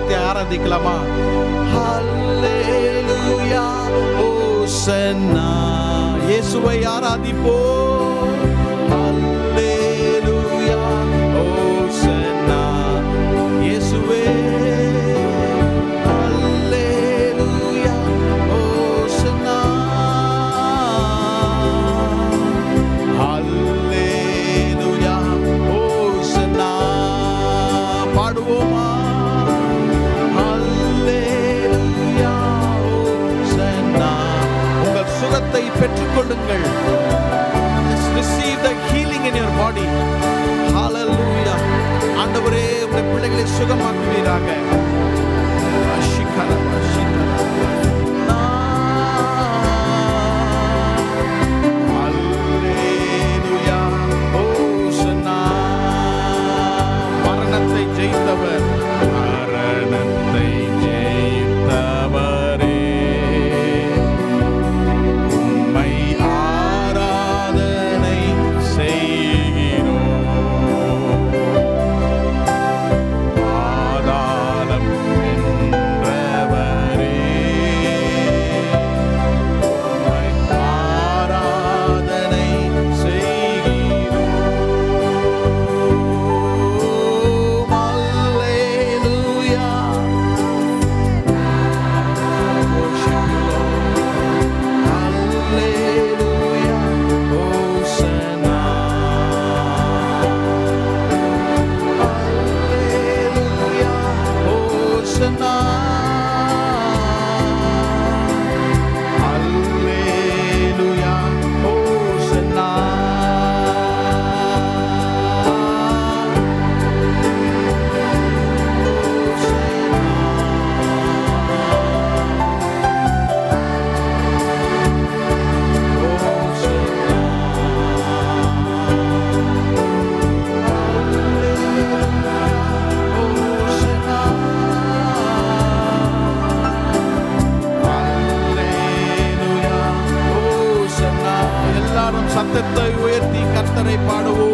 ஆராதிக்கலாமா? ஹல்லேலூயா ஓசன்னா இயேசுவை ஆராதிப்போம். சுகமாக்குவீராக not. சத்தத்தை உயர்த்தி கர்த்தரை பாடுவோம்.